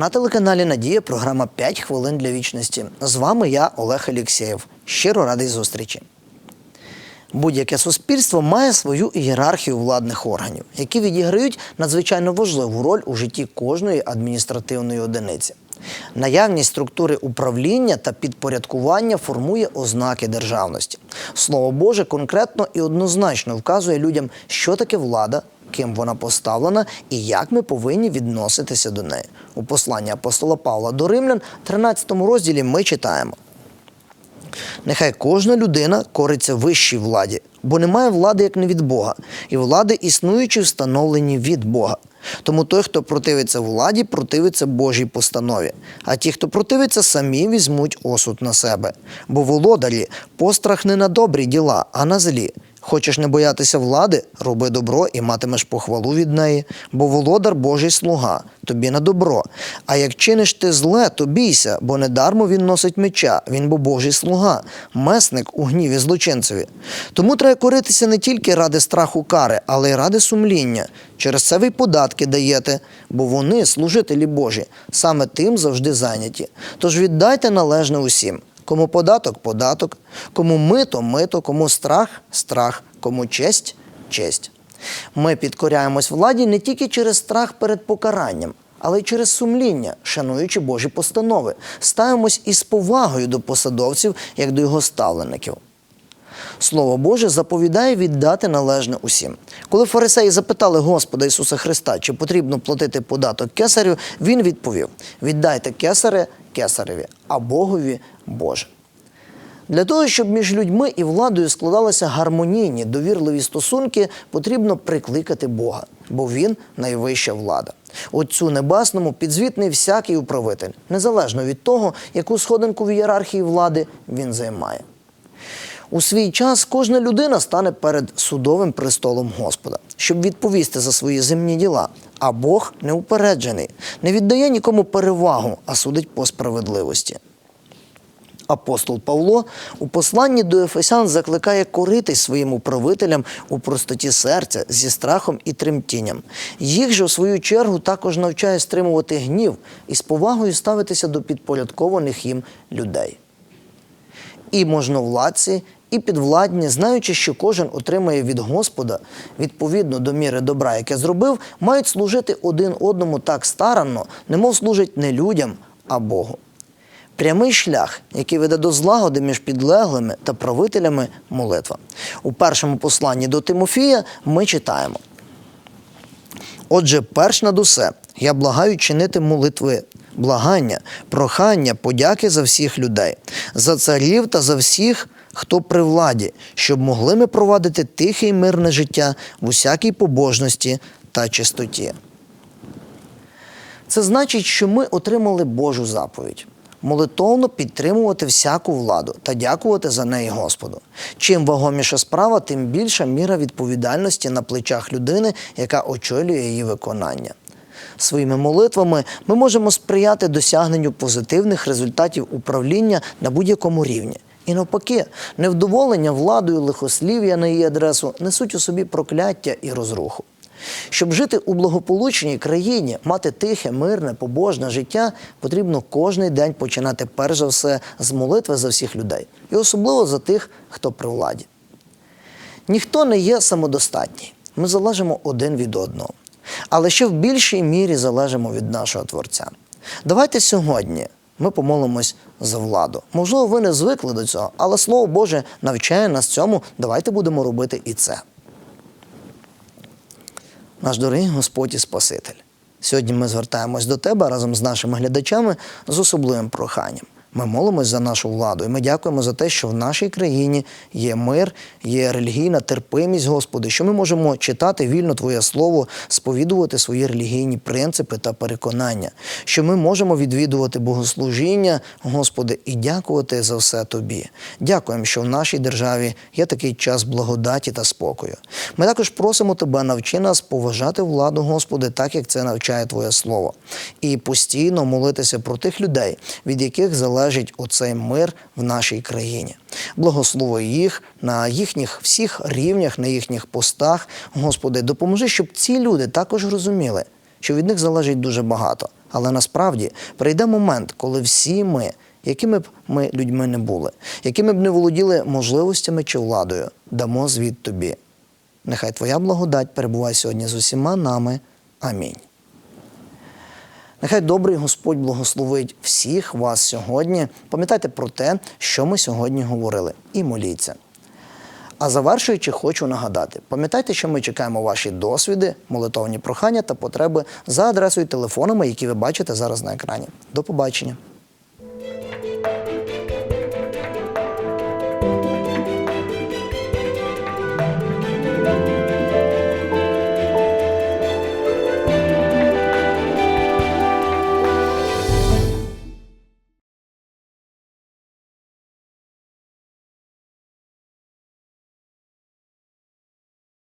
На телеканалі Надія програма «5 хвилин для вічності. З вами я, Олег Алєксєєв. Щиро радий зустрічі. Будь-яке суспільство має свою ієрархію владних органів, які відіграють надзвичайно важливу роль у житті кожної адміністративної одиниці. Наявність структури управління та підпорядкування формує ознаки державності. Слово Боже конкретно і однозначно вказує людям, що таке влада, ким вона поставлена і як ми повинні відноситися до неї. У посланні апостола Павла до Римлян, 13 розділі, ми читаємо. Нехай кожна людина кориться вищій владі, бо немає влади як не від Бога, і влади існуючі встановлені від Бога. Тому той, хто противиться владі, противиться Божій постанові. А ті, хто противиться, самі візьмуть осуд на себе. Бо володарі пострах не на добрі діла, а на злі. Хочеш не боятися влади, роби добро і матимеш похвалу від неї, бо володар Божий слуга, тобі на добро. А як чиниш ти зле, то бійся, бо недармо він носить меча, він бо Божий слуга, месник у гніві злочинцеві. Тому треба коритися не тільки ради страху кари, але й ради сумління. Через це ви податки даєте, бо вони, служителі Божі, саме тим завжди зайняті. Тож віддайте належне усім. Кому податок податок, кому мито мито, кому страх страх, кому честь честь. Ми підкоряємось владі не тільки через страх перед покаранням, але й через сумління, шануючи Божі постанови, ставимось із повагою до посадовців, як до його ставлеників. Слово Боже заповідає віддати належне усім. Коли фарисеї запитали Господа Ісуса Христа, чи потрібно платити податок кесарю, він відповів: віддайте кесаре кесареві, а Богові Боже. Для того, щоб між людьми і владою складалися гармонійні, довірливі стосунки, потрібно прикликати Бога, бо Він найвища влада. Отцю Небесному підзвітний всякий управитель, незалежно від того, яку сходинку в ієрархії влади він займає. У свій час кожна людина стане перед судовим престолом Господа, щоб відповісти за свої земні діла. А Бог неупереджений, не віддає нікому перевагу, а судить по справедливості. Апостол Павло у посланні до Ефесян закликає коритись своїм управителям у простоті серця зі страхом і тремтінням. Їх же, в свою чергу, також навчає стримувати гнів і з повагою ставитися до підпорядкованих їм людей і можновладці, і підвладні, знаючи, що кожен отримає від Господа відповідно до міри добра, яке зробив, мають служити один одному так старанно, немов служать не людям, а Богу. Прямий шлях, який веде до злагоди між підлеглими та правителями молитва. У першому посланні до Тимофія ми читаємо. Отже, перш над усе, я благаю чинити молитви, благання, прохання, подяки за всіх людей, за царів та за всіх, хто при владі, щоб могли ми провадити тихе і мирне життя в усякій побожності та чистоті. Це значить, що ми отримали Божу заповідь. Молитовно підтримувати всяку владу та дякувати за неї Господу. Чим вагоміша справа, тим більша міра відповідальності на плечах людини, яка очолює її виконання. Своїми молитвами ми можемо сприяти досягненню позитивних результатів управління на будь-якому рівні. І навпаки, невдоволення владою лихослів'я на її адресу несуть у собі прокляття і розруху. Щоб жити у благополучній країні, мати тихе, мирне, побожне життя, потрібно кожний день починати перш за все з молитви за всіх людей, і особливо за тих, хто при владі. Ніхто не є самодостатній. Ми залежимо один від одного. Але ще в більшій мірі залежимо від нашого Творця. Давайте сьогодні ми помолимось за владу. Можливо, ви не звикли до цього, але Слово Боже навчає нас цьому. Давайте будемо робити і це. Наш дорогий Господь і Спаситель. Сьогодні ми звертаємось до Тебе разом з нашими глядачами з особливим проханням. Ми молимось за нашу владу, і ми дякуємо за те, що в нашій країні є мир, є релігійна терпимість, Господи, що ми можемо читати вільно Твоє Слово, сповідувати свої релігійні принципи та переконання, що ми можемо відвідувати богослужіння, Господи, і дякувати за все Тобі. Дякуємо, що в нашій державі є такий час благодаті та спокою. Ми також просимо Тебе, навчи нас поважати владу, Господи, так як це навчає Твоє Слово, і постійно молитися про тих людей, від яких залежить оцей мир в нашій країні. Благослови їх на їхніх всіх рівнях, на їхніх постах. Господи, допоможи, щоб ці люди також розуміли, що від них залежить дуже багато. Але насправді прийде момент, коли всі ми, якими б ми людьми не були, якими б не володіли можливостями чи владою, дамо звіт тобі. Нехай Твоя благодать перебуває сьогодні з усіма нами. Амінь. Нехай добрий Господь благословить всіх вас сьогодні. Пам'ятайте про те, що ми сьогодні говорили, і моліться. А завершуючи, хочу нагадати: пам'ятайте, що ми чекаємо ваші досвіди, молитовні прохання та потреби за адресою телефонами, які ви бачите зараз на екрані. До побачення.